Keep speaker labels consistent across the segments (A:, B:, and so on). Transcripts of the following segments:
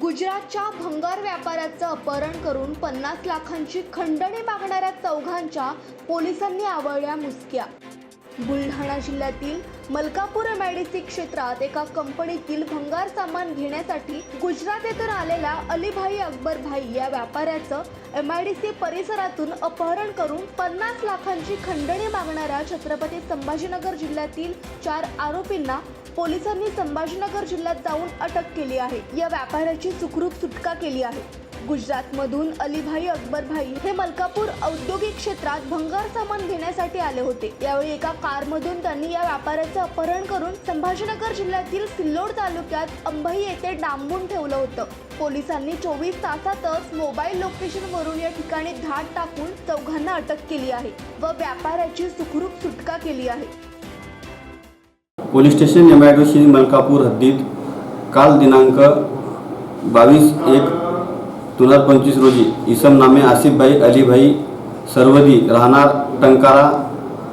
A: गुजरातच्या भंगार व्यापाऱ्याचं अपहरण करून पन्नास लाखांची खंडणी मागणाऱ्या चौघांच्या पोलिसांनी आवळल्या मुसक्या. बुलढाणा जिल्ह्यातील मलकापूर एमआयडीसी क्षेत्रात एका कंपनीतील भंगार सामान घेण्यासाठी गुजरात येथून आलेल्या अलीभाई अकबरभाई या व्यापाऱ्याचं सी परिसरातून अपहरण करून पन्नास लाखांची खंडणी मागणाऱ्या छत्रपती संभाजीनगर जिल्ह्यातील चार आरोपींना पोलिसांनी संभाजीनगर जिल्ह्यात जाऊन अटक केली आहे. या व्यापाऱ्याची सुखरूप सुटका केली आहे. गुजरातमधून अलीभाई अकबरभाई हे मलकापूर औद्योगिक क्षेत्रात भंगार सामान घेण्यासाठी आले होते. यावेळी एका कारमधून त्यांनी या व्यापाऱ्याचं अपहरण करून संभाजीनगर जिल्ह्यातील सिल्लोड तालुक्यात अंबई येथे डांबून ठेवलं होतं. पोलिसांनी चोवीस तासातच मोबाईल लोकेशनवरून या ठिकाणी धाड टाकून चौघांना अटक केली आहे व व्यापाऱ्याची सुखरूप सुटका केली आहे.
B: पोलीस स्टेशन एम मलकापूर हद्दीत काल दिनांक बावीस एक दोन हजार पंचवीस रोजी इसम नामे आसिफभाई अलीभाई सर्वदी राहणार टंकारा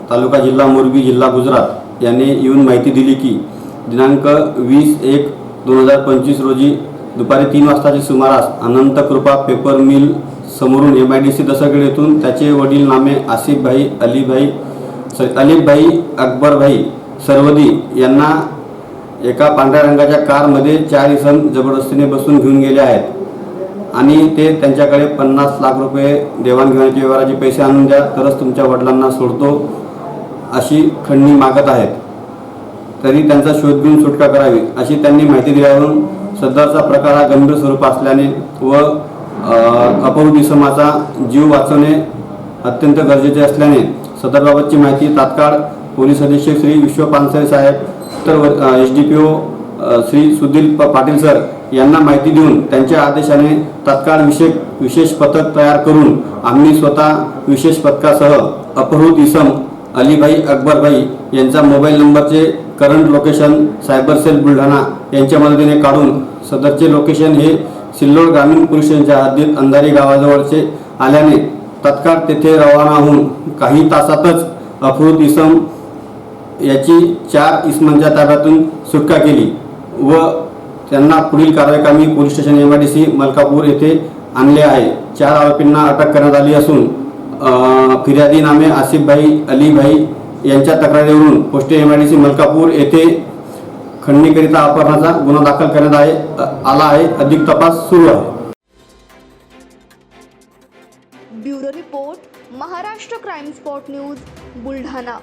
B: तालुका जिल्हा मोरबी जिल्हा गुजरात याने येऊन माहिती दिली की दिनांक वीस एक दोन हजार पंचवीस रोजी दुपारी तीन वाजताच्या सुमारास अनंत कृपा पेपर मिल समोरून M I D C Dasgad येथून त्याचे वडील नामे आसिफभाई अलीभाई सॉरी अलीफभाई अकबरभाई सर्वदी यांना एका पांढऱ्या रंगाच्या कारमध्ये चार इसम जबरदस्तीने बसून घेऊन गेले आहेत. आणि ते त्यांच्याकडे पन्नास लाख रुपये देवाणघेवाणीच्या व्यवहाराचे पैसे आणून द्या तरच तुमच्या वडिलांना सोडतो अशी खंडणी मागत आहेत. तरी त्यांचा शोध घेऊन सुटका करावी अशी त्यांनी माहिती दिल्यावरून सदरचा प्रकार हा गंभीर स्वरूप असल्याने व अ, अपहृत इसमाचा जीव वाचवणे अत्यंत गरजेचे असल्याने सदरबाबतची माहिती तात्काळ पोलीस अधीक्षक श्री विश्व पानसरे साहेब तर S D P O Shri Sudhil प- पाटील सर यांना माहिती देऊन त्यांच्या आदेशाने तत्काळ विशेष विशेष पथक तयार करून आम्ही स्वतः विशेष पथकासह अपहृत इसम अलीभाई अकबरभाई यांचा मोबाईल नंबरचे current location cyber cell Buldhana यांच्या मदतीने काढून सदरचे लोकेशन हे सिल्लोड ग्रामीण पुरुषांच्या हद्दीत अंधारी गावाजवळचे आल्याने तत्काळ तेथे रवाना होऊन काही तासातच अफरूद इसम याची चार इसमांच्या ताब्यातून सुटका केली व त्यांना पुढील कारवाई police station M I D C Malkapur येथे आणले आहे. चार आरोपींना अटक करण्यात आली असून फिर्यादीनामे फिर्यादी नामे आसिफभाई अलीभाई यांच्या तक्रारीवरून post M I D C Malkapur येथे खंडणीकरिता अपहरणाचा गुन्हा दाखल करण्यात आहे आला आहे. अधिक तपास सुरू आहे.
A: Bureau report Maharashtra crime spot news Buldhana.